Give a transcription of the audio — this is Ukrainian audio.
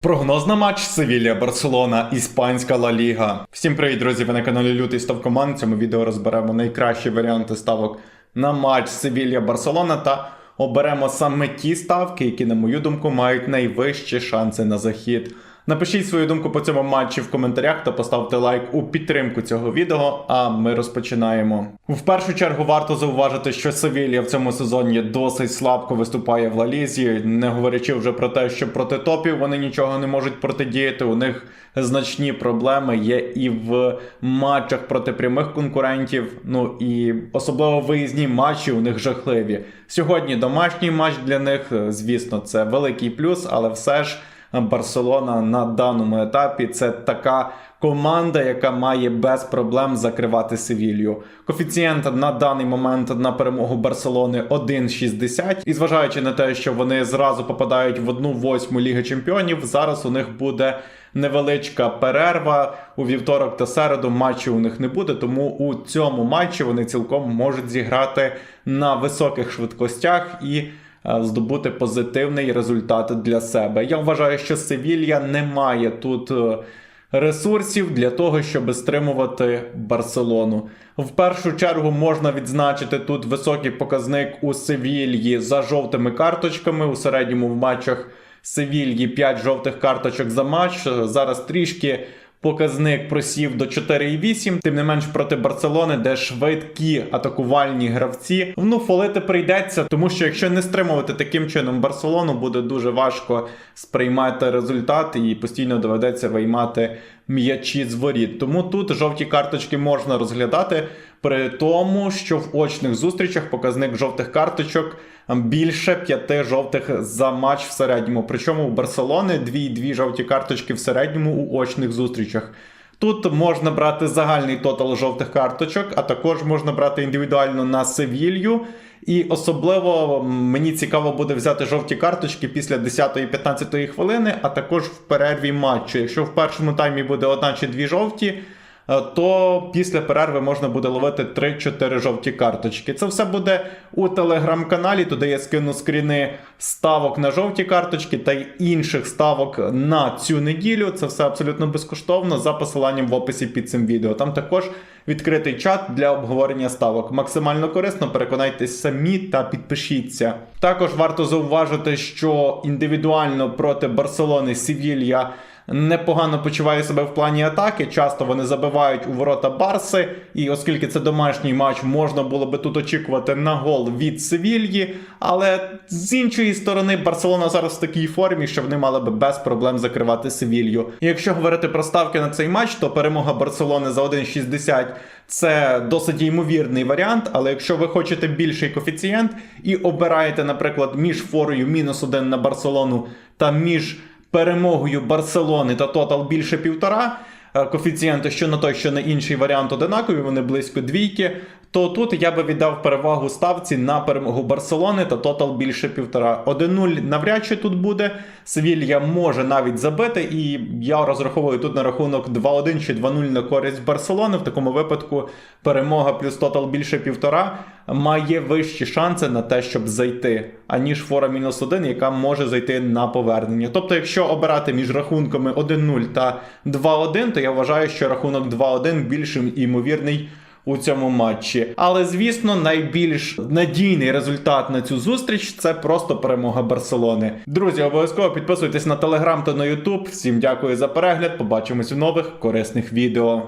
Прогноз на матч Севілія Барселона, Іспанська Ла Ліга. Всім привіт, друзі! Ви на каналі Лютий Ставкоман. В цьому відео розберемо найкращі варіанти ставок на матч Севілія Барселона та оберемо саме ті ставки, які, на мою думку, мають найвищі шанси на захід. Напишіть свою думку по цьому матчі в коментарях та поставте лайк у підтримку цього відео. А ми розпочинаємо. В першу чергу варто зауважити, що Севілія в цьому сезоні досить слабко виступає в Лалізі, не говорячи вже про те, що проти топів вони нічого не можуть протидіяти. У них значні проблеми є і в матчах проти прямих конкурентів. Ну і особливо виїзні матчі у них жахливі. Сьогодні домашній матч для них, звісно, це великий плюс, але все ж. Барселона на даному етапі це така команда, яка має без проблем закривати Севілью. Коефіцієнт на даний момент на перемогу Барселони 1,60. І зважаючи на те, що вони зразу попадають в одну восьму Ліги Чемпіонів, зараз у них буде невеличка перерва у вівторок та середу. Матчу у них не буде, тому у цьому матчі вони цілком можуть зіграти на високих швидкостях і здобути позитивний результат для себе. Я вважаю, що Севілья не має тут е, ресурсів для того, щоб стримувати Барселону. В першу чергу можна відзначити тут високий показник у Севільї за жовтими карточками. У середньому в матчах Севільї 5 жовтих карточок за матч. Зараз трішки. Показник просів до 4,8, тим не менш проти Барселони, де швидкі атакувальні гравці. Ну, фолити прийдеться, тому що якщо не стримувати таким чином Барселону, буде дуже важко сприймати результат і постійно доведеться виймати м'ячі з воріт. Тому тут жовті карточки можна розглядати. При тому, що в очних зустрічах показник жовтих карточок більше п'яти жовтих за матч в середньому. Причому у Барселони дві-дві жовті карточки в середньому у очних зустрічах. Тут можна брати загальний тотал жовтих карточок, а також можна брати індивідуально на Севілью. І особливо мені цікаво буде взяти жовті карточки після 10-15 хвилини, а також в перерві матчу. Якщо в першому таймі буде одна чи дві жовті, то після перерви можна буде ловити 3-4 жовті карточки. Це все буде у телеграм-каналі. Туди я скину скріни ставок на жовті карточки та й інших ставок на цю неділю. Це все абсолютно безкоштовно за посиланням в описі під цим відео. Там також відкритий чат для обговорення ставок. Максимально корисно, переконайтесь самі та підпишіться. Також варто зауважити, що індивідуально проти Барселони Сівілья непогано почуває себе в плані атаки. Часто вони забивають у ворота Барси, і оскільки це домашній матч, можна було би тут очікувати на гол від Севільї. Але з іншої сторони, Барселона зараз в такій формі, що вони мали би без проблем закривати Севілью. Якщо говорити про ставки на цей матч, то перемога Барселони за 1,60 це досить ймовірний варіант. Але якщо ви хочете більший коефіцієнт і обираєте, наприклад, між форою мінус 1 на Барселону та між перемогою Барселони та тотал більше півтора. е, Коефіцієнти, що на той, що на інший варіант одинакові, вони близько двійки. То тут я би віддав перевагу ставці на перемогу Барселони та тотал більше півтора. 1-0 навряд чи тут буде. Севілья може навіть забити, і я розраховую тут на рахунок 2-1 чи 2-0 на користь Барселони. В такому випадку перемога плюс тотал більше півтора має вищі шанси на те, щоб зайти, аніж фора мінус 1, яка може зайти на повернення. Тобто, якщо обирати між рахунками 1-0 та 2-1, то я вважаю, що рахунок 2-1 більш імовірний у цьому матчі. Але звісно, найбільш надійний результат на цю зустріч це просто перемога Барселони. Друзі, обов'язково підписуйтесь на телеграм та на Ютуб. Всім дякую за перегляд. Побачимось у нових корисних відео.